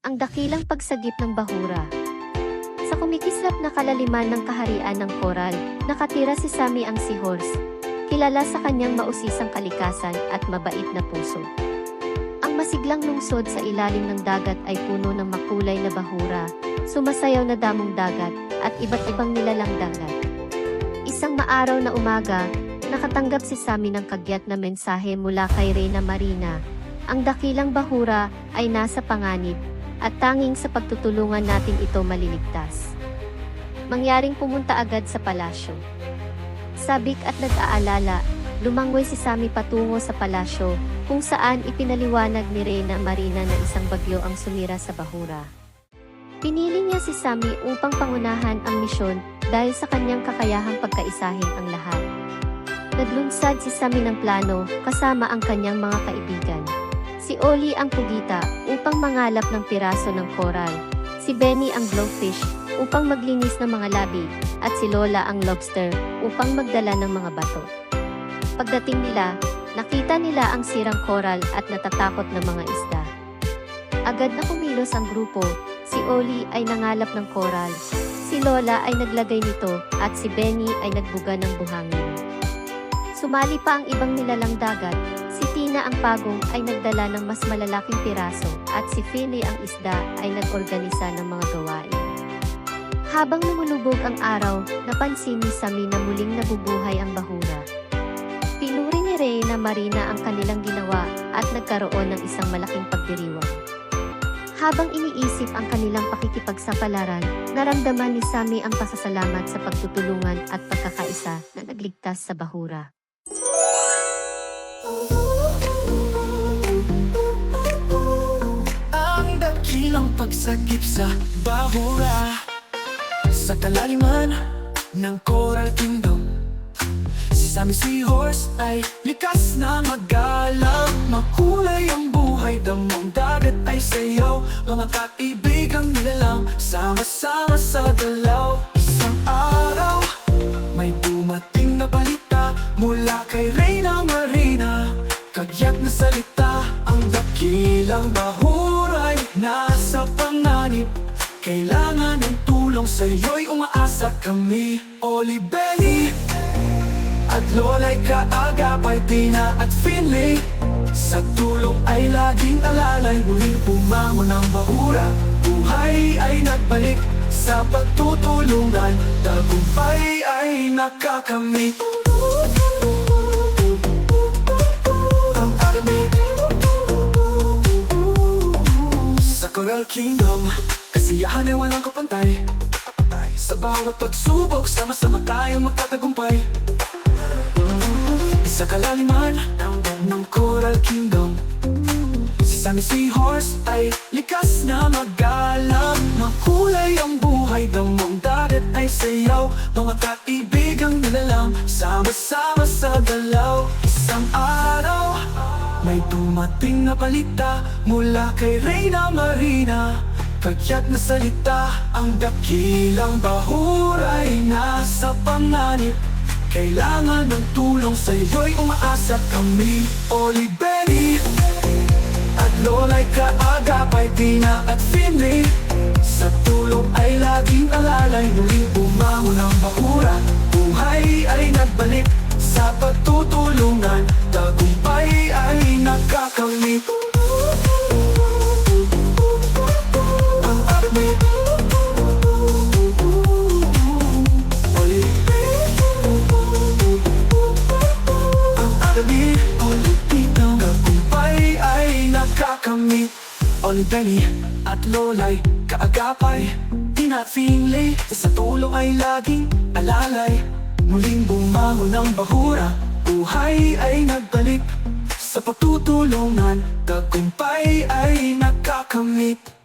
Ang dakilang pagsagip ng bahura. Sa kumikislap na kalaliman ng kaharian ng koral, nakatira si Sami ang seahorse. Kilala sa kanyang mausisang kalikasan at mabait na puso. Ang masiglang lungsod sa ilalim ng dagat ay puno ng makulay na bahura, sumasayaw na damong dagat, at iba't ibang nilalang dagat. Isang maaraw na umaga, nakatanggap si Sami ng kagyat na mensahe mula kay Reyna Marina. Ang dakilang bahura ay nasa panganib, at tanging sa pagtutulungan natin ito maliligtas. Mangyaring pumunta agad sa palasyo. Sabik at nag-aalala, lumanggoy si Sami patungo sa palasyo, kung saan ipinaliwanag ni Reyna Marina na isang bagyo ang sumira sa bahura. Pinili niya si Sami upang pangunahan ang misyon dahil sa kanyang kakayahang pagkaisahin ang lahat. Naglunsad si Sami ng plano kasama ang kanyang mga kaibigan. Si Oli ang pugita upang mangalap ng piraso ng koral. Si Benny ang blowfish upang maglinis ng mga labi at si Lola ang lobster upang magdala ng mga bato. Pagdating nila, nakita nila ang sirang koral at natatakot na mga isda. Agad na kumilos ang grupo, si Oli ay nangalap ng koral, si Lola ay naglagay nito at si Benny ay nagbuga ng buhangin. Sumali pa ang ibang nilalang dagat, si Tina ang pagong ay nagdala ng mas malalaking piraso at si Finley ang isda ay nag-organisa ng mga gawain. Habang lumulubog ang araw, napansin ni Sami na muling nabubuhay ang bahura. Pinuri ni Ray na Marina ang kanilang ginawa at nagkaroon ng isang malaking pagdiriwang. Habang iniisip ang kanilang pakikipagsapalaran, naramdaman ni Sami ang pasasalamat sa pagtutulungan at pagkakaisa na nagligtas sa bahura. Dakilang pagsagip sa bahura. Sa kalaliman ng Coral Kingdom Si Sammy Seahorse ay likas na magalang. Makulay ang buhay, damong dagat ay sayaw. Mga kaibigang nilalang, sama-sama sa dalaw. Isang araw, may dumating na balita Mula kay Reyna Marina. Kagyat na salita, ang dakilang bahuray Nasa panganib, kailangan ng tulong Sa'yo'y umaasa kami. Oli Benny At Lola'y kaagapay Tina at Finley. Sa tulong ay laging alalay Muling pumangon ng bahura. Buhay ay nagbalik sa pagtutulungan Tagumpay ay nakakamit Coral Kingdom. Kasiyahan ay walang kapantay. Sa bawat pagsubok Sama-sama tayong magtatagumpay. Sa kalaliman ng Coral Kingdom. Si Sammy Seahorse ay likas na magalang Makulay ang buhay, damong dagat ay sayaw. Mga kaibigang nilalang, sama-sama sa dalaw Isang araw, may dumating na balita Mula kay Reyna Marina. Kagyat na salita, ang dakilang bahuray Nasa panganib, kailangan ng tulong Sa'yo'y umaasa kami Oli Benny At Lola'y kaagapay Tina at Finley Sa tulong ay laging alalay Muling bumangon ang bahura. Buhay ay nagbalik sa pagtutulungan Benny at Lolay Kaagapay. Tinafinlay Sa tulong ay laging alalay. Muling bumangon ng bahura Buhay ay nagbalik. Sa pagtutulungan Tagumpay ay nakakamit